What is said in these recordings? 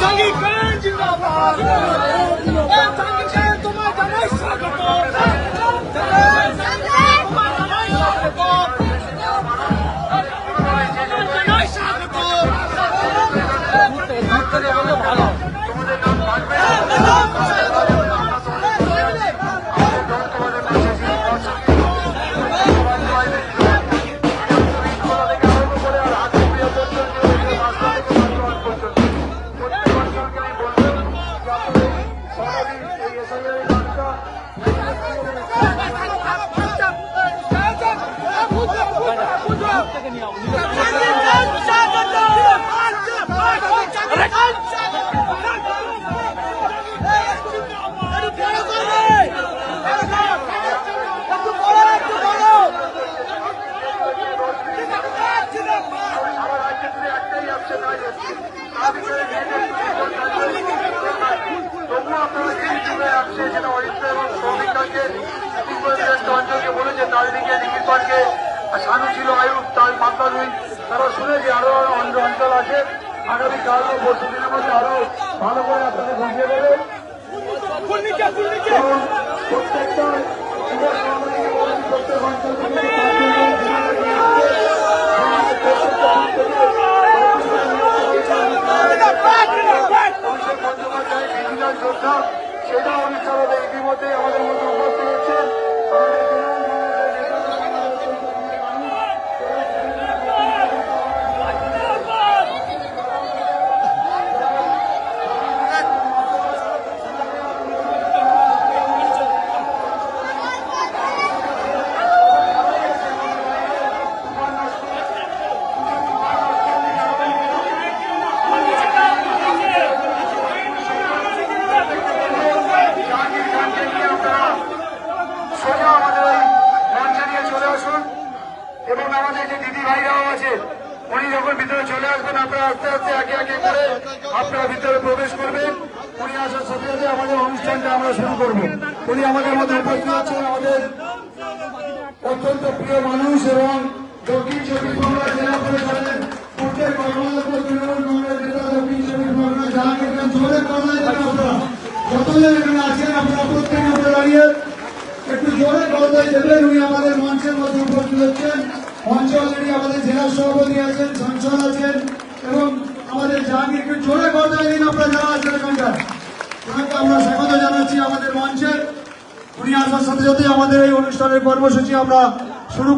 جنگی قائد জাহাঙ্গীর খান জিন্দাবাদ জাহাঙ্গীর খান তোমার জানাই স্বাগত তোমার জানাই স্বাগত জানাই স্বাগত তবুও আপনারা যে চলে আসছে সেটা অরিত্র এবং সৌমিকাকে বিপর্যস্ত অঞ্চলকে বলেছে তার দিকে নিখিল পার্কে শানু ছিল আয়ুব তার মাত্রা দুই তারা শুনেছে আরও অন্য অঞ্চল আছে আগামী কাল ও পরশু দিনের মধ্যে আরও ভালো করে আপনাদের বুঝিয়ে দেবে প্রত্যেকটা প্রত্যেক অঞ্চল যোদ্ধা সেটা অনুষ্ঠান ইতিমধ্যে আমাদের যে দিদি ভাইরাও আছে উনি যখন ভিতরে চলে আসবেন, আপনারা আস্তে আস্তে একে একে করে আপনারা ভিতরে প্রবেশ করবেন। উনি আসার সাথে সাথে আমাদের অনুষ্ঠানটা আমরা শুরু করব। উনি আমাদের মধ্যে উপস্থিত আছেন আমাদের অত্যন্ত প্রিয় মানুষ এবং দক্ষিণ চব্বিশ পরগনা জেলা পরিষদের পূর্বের কর্মরত তৃণমূল কংগ্রেস দক্ষিণ চব্বিশ পরগনা জাহাঙ্গীর খান জোরে কর্মে আপনারা যতজন এখানে আছেন, আপনারা প্রত্যেকে দাঁড়িয়ে একটু জোরে করতে দেবেন। উনি আমাদের মঞ্চের মধ্যে উপস্থিত হচ্ছেন। মঞ্চে আমাদের জেলা আছেন আছেন এবং আমাদের দিন আমরা জানাচ্ছি আমাদের মঞ্চে। উনি আসার সাথে সাথে আমাদের এই আমরা শুরু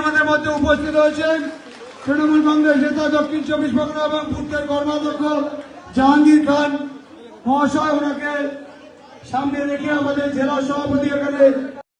আমাদের মধ্যে উপস্থিত হয়েছেন তৃণমূল কংগ্রেস নেতা দক্ষিণ চব্বিশ পরগনা এবং পূর্বের কর্মাধ্যক্ষ জাহাঙ্গীর খান। মহাশয় ওনাকে সামনে রেখে আমাদের জেলা সভাপতি এখানে